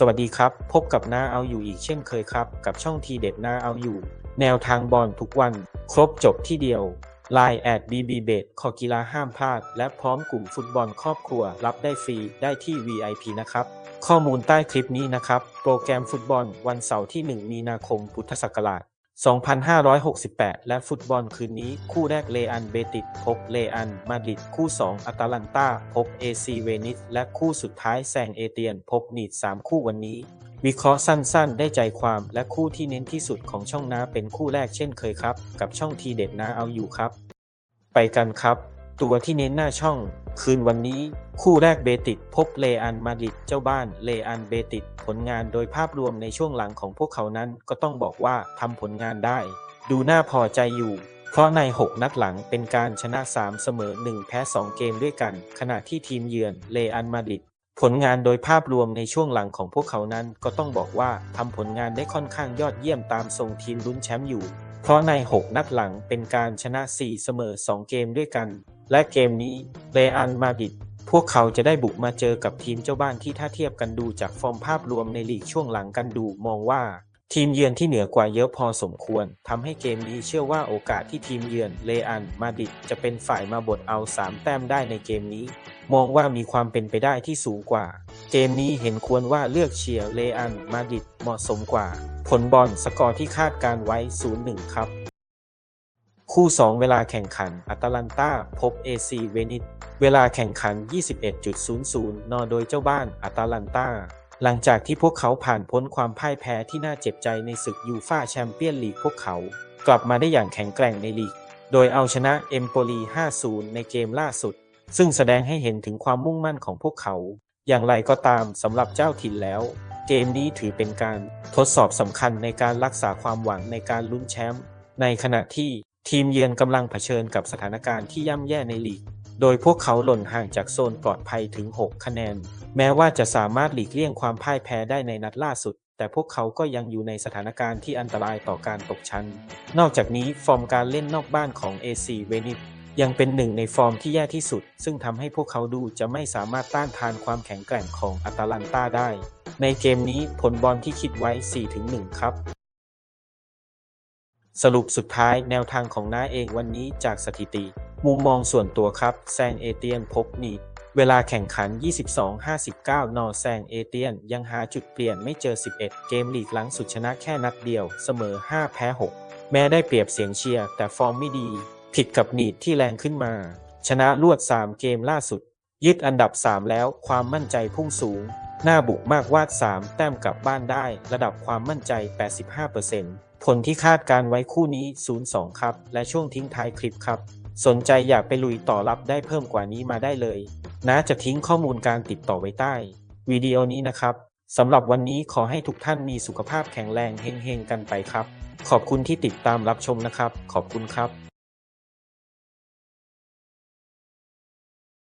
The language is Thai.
สวัสดีครับ พบกับน้าเอาอยู่อีกเช่นเคยครับ กับช่องทีเด็ดน้าเอาอยู่ แนวทางบอลทุกวัน ครบจบที่เดียว Line แอด BB b e t ขอกีฬาห้ามพลาด และพร้อมกลุ่มฟุตบอลครอบครัว รับได้ฟรีได้ที่ VIP นะครับ ข้อมูลใต้คลิปนี้นะครับ โปรแกรมฟุตบอลวันเสาร์ที่ 1 มีนาคมพุทธศักราช 2568 และฟุตบอลคืนนี้ คู่แรกเลอันเบติดพบเลอันมาดริดคู่ 2อัตาลันตาพบเอซีเวนิสและคู่สุดท้ายแซงเอเตียน พบนีด3 คู่วันนี้ วิเคราะห์สั้นๆ ได้ใจความและคู่ที่เน้นที่สุดของช่องน้าเป็นคู่แรกเช่นเคยครับ กับช่องทีเด็ดน้าเอาอยู่ครับ ไปกันครับ ตัวที่เน้นหน้าช่อง คืนวันนี้ คู่แรกเบติดพบเลอันมาดิดเจ้าบ้านเลอันเบติดผลงานโดยภาพรวมในช่วงหลังของพวกเขานั้นก็ต้องบอกว่าทำผลงานได้ ดูน่าพอใจอยู่ เพราะใน 6 นัดหลังเป็นการชนะ 3 เสมอ 1 แพ้ 2 เกมด้วยกัน ขณะที่ทีมเยือนเลอันมาดิดผลงานโดยภาพรวมในช่วงหลังของพวกเขานั้นก็ต้องบอกว่าทำผลงานได้ค่อนข้างยอดเยี่ยมตามทรงทีมลุ้นแชมป์อยู่ เพราะใน 6 นัดหลังเป็นการชนะ 4 เสมอ 2 เกมด้วยกัน และเกมนี้เรอัลมาดริดพวกเขาจะได้บุกมาเจอกับทีมเจ้าบ้านที่ถ้าเทียบกันดูจากฟอร์มภาพรวมในลีกช่วงหลังกันดูมองว่า ทีมเยือนที่เหนือกว่าเยอะพอสมควรทำให้เกมนี้เชื่อว่าโอกาสที่ทีมเยือนเรอัลมาดริดจะเป็นฝ่ายมาบดเอา 3 แต้มได้ในเกมนี้ มองว่ามีความเป็นไปได้ที่สูงกว่า เกมนี้เห็นควรว่าเลือกเชียร์เรอัลมาดริดเหมาะสมกว่า ผลบอลสกอร์ที่คาดการไว้ 0-1 ครับ คู่ 2 เวลาแข่งขันอัตแลนตาพบ AC เวนิสเวลาแข่งขัน 21.00 นโดยเจ้าบ้านอัตแลนตาหลังจากที่พวกเขาผ่านพ้นความพ่ายแพ้ที่น่าเจ็บใจในศึกยูฟาแชมเปี้ยนลีกพวกเขา กลับมาได้อย่างแข็งแกร่งในลีก โดยเอาชนะเอมโปลี 5-0 ในเกมล่าสุด ซึ่งแสดงให้เห็นถึงความมุ่งมั่นของพวกเขา อย่างไรก็ตามสำหรับเจ้าถิ่นแล้ว เกมนี้ถือเป็นการทดสอบสำคัญในการรักษาความหวังในการลุ้นแชมป์ในขณะที่ ทีมเยือนกำลังเผชิญกับสถานการณ์ที่ย่ำแย่ในลีก โดยพวกเขาหล่นห่างจากโซนปลอดภัยถึง 6 คะแนน แม้ว่าจะสามารถหลีกเลี่ยงความพ่ายแพ้ได้ในนัดล่าสุด แต่พวกเขาก็ยังอยู่ในสถานการณ์ที่อันตรายต่อการตกชั้น นอกจากนี้ฟอร์มการเล่นนอกบ้านของ AC เวนิสยังเป็นหนึ่งในฟอร์มที่แย่ที่สุด ซึ่งทำให้พวกเขาดูจะไม่สามารถต้านทานความแข็งแกร่งของอัตแลนตาได้ ในเกมนี้ผลบอลที่คิดไว้ 4-1 ครับ สรุปสุดท้ายแนวทางของน้าเองวันนี้จากสถิติ มุมมองส่วนตัวครับ แซงเอเตียนพบนีเวลาแข่งขัน 22-59 นอแซงเอเตียน ยังหาจุดเปลี่ยนไม่เจอ 11 เกมลีกหลังสุดชนะแค่นัดเดียว เสมอ 5 แพ้ 6 แม้ได้เปรียบเสียงเชียร์ แต่ฟอร์มไม่ดี ผิดกับนีดที่แรงขึ้นมา ชนะรวด 3 เกมล่าสุด ยึดอันดับ 3 แล้วความมั่นใจพุ่งสูง หน้าบุกมากวาด 3 แต้มกลับบ้านได้ ระดับความมั่นใจ 85% ผลที่คาดการไว้คู่นี้ 0-2 ครับ และช่วงทิ้งท้ายคลิปครับ สนใจอยากไปลุยต่อรับได้เพิ่มกว่านี้มาได้เลยนะจะทิ้งข้อมูลการติดต่อไว้ใต้วิดีโอนี้นะครับสำหรับวันนี้ขอให้ทุกท่านมีสุขภาพแข็งแรงเฮงๆกันไปครับ ขอบคุณที่ติดตามรับชมนะครับ ขอบคุณครับ